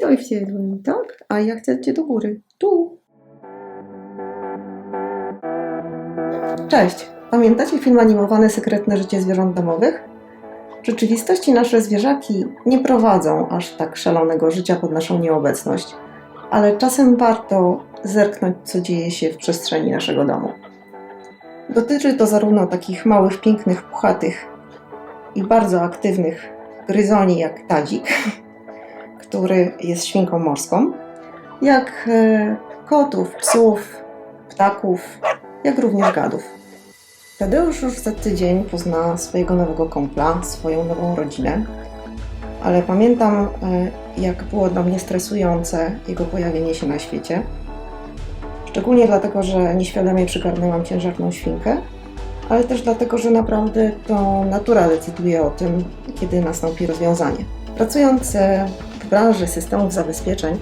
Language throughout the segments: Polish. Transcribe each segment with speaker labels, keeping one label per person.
Speaker 1: Tutaj wsiedłem, tak? A ja chcę cię do góry. Tu. Cześć. Pamiętacie film animowany Sekretne życie zwierząt domowych? W rzeczywistości nasze zwierzaki nie prowadzą aż tak szalonego życia pod naszą nieobecność, ale czasem warto zerknąć, co dzieje się w przestrzeni naszego domu. Dotyczy to zarówno takich małych, pięknych, puchatych i bardzo aktywnych gryzoni jak Tadzik, który jest świnką morską, jak e, kotów, psów, ptaków, jak również gadów. Tadeusz już za tydzień pozna swojego nowego kumpla, swoją nową rodzinę, ale pamiętam, e, jak było dla mnie stresujące jego pojawienie się na świecie. Szczególnie dlatego, że nieświadomie przygarnęłam ciężarną świnkę, ale też dlatego, że naprawdę to natura decyduje o tym, kiedy nastąpi rozwiązanie. Pracując e, branży systemów zabezpieczeń,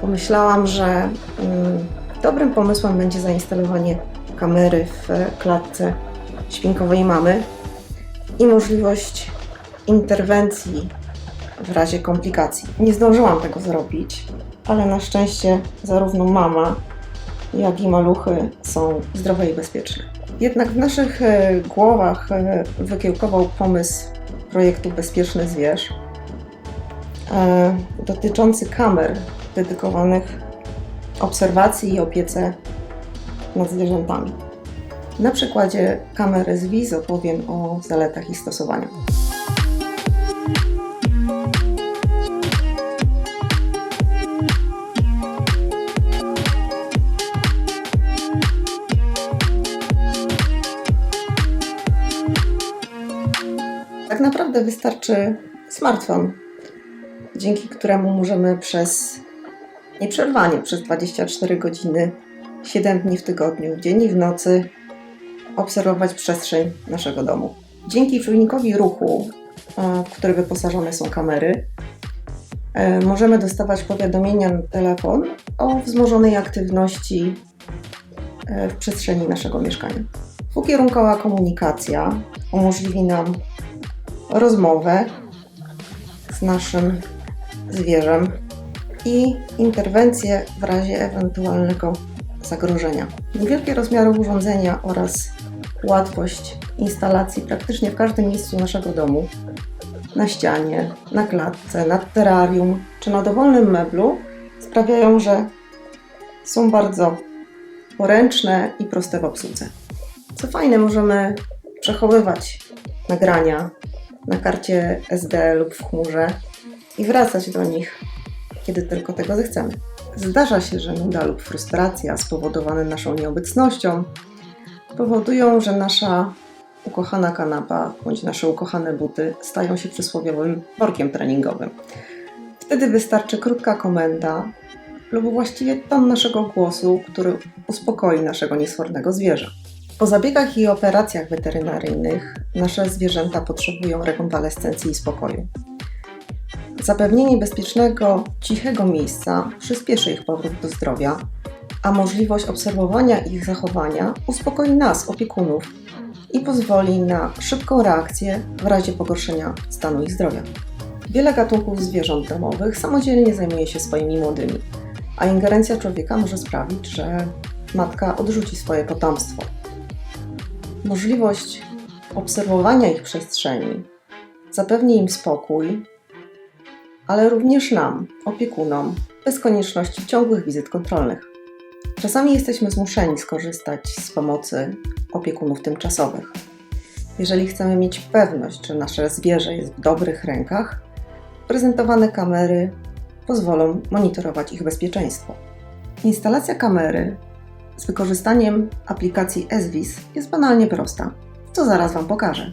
Speaker 1: pomyślałam, że mm, dobrym pomysłem będzie zainstalowanie kamery w klatce świnkowej mamy i możliwość interwencji w razie komplikacji. Nie zdążyłam tego zrobić, ale na szczęście zarówno mama, jak i maluchy są zdrowe i bezpieczne. Jednak w naszych e, głowach e, wykiełkował pomysł projektu Bezpieczny Zwierz dotyczący kamer dedykowanych obserwacji i opiece nad zwierzętami. Na przykładzie kamery z Wiz opowiem o zaletach ich stosowania. Tak naprawdę wystarczy smartfon, dzięki któremu możemy przez nieprzerwanie przez 24 godziny, 7 dni w tygodniu, dzień i w nocy obserwować przestrzeń naszego domu. Dzięki czujnikowi ruchu, e, w który wyposażone są kamery, e, możemy dostawać powiadomienia na telefon o wzmożonej aktywności e, w przestrzeni naszego mieszkania. Dwukierunkowa komunikacja umożliwi nam rozmowę z naszym zwierzem i interwencję w razie ewentualnego zagrożenia. Niewielkie rozmiary urządzenia oraz łatwość instalacji praktycznie w każdym miejscu naszego domu, na ścianie, na klatce, nad terrarium czy na dowolnym meblu sprawiają, że są bardzo poręczne i proste w obsłudze. Co fajne, możemy przechowywać nagrania na karcie SD lub w chmurze i wracać do nich, kiedy tylko tego zechcemy. Zdarza się, że nuda lub frustracja spowodowane naszą nieobecnością powodują, że nasza ukochana kanapa bądź nasze ukochane buty stają się przysłowiowym workiem treningowym. Wtedy wystarczy krótka komenda lub właściwie ton naszego głosu, który uspokoi naszego niesfornego zwierza. Po zabiegach i operacjach weterynaryjnych nasze zwierzęta potrzebują rekonwalescencji i spokoju. Zapewnienie bezpiecznego, cichego miejsca przyspieszy ich powrót do zdrowia, a możliwość obserwowania ich zachowania uspokoi nas, opiekunów, i pozwoli na szybką reakcję w razie pogorszenia stanu ich zdrowia. Wiele gatunków zwierząt domowych samodzielnie zajmuje się swoimi młodymi, a ingerencja człowieka może sprawić, że matka odrzuci swoje potomstwo. Możliwość obserwowania ich przestrzeni zapewni im spokój, ale również nam, opiekunom, bez konieczności ciągłych wizyt kontrolnych. Czasami jesteśmy zmuszeni skorzystać z pomocy opiekunów tymczasowych. Jeżeli chcemy mieć pewność, że nasze zwierzę jest w dobrych rękach, prezentowane kamery pozwolą monitorować ich bezpieczeństwo. Instalacja kamery z wykorzystaniem aplikacji SWIS jest banalnie prosta, co zaraz Wam pokażę.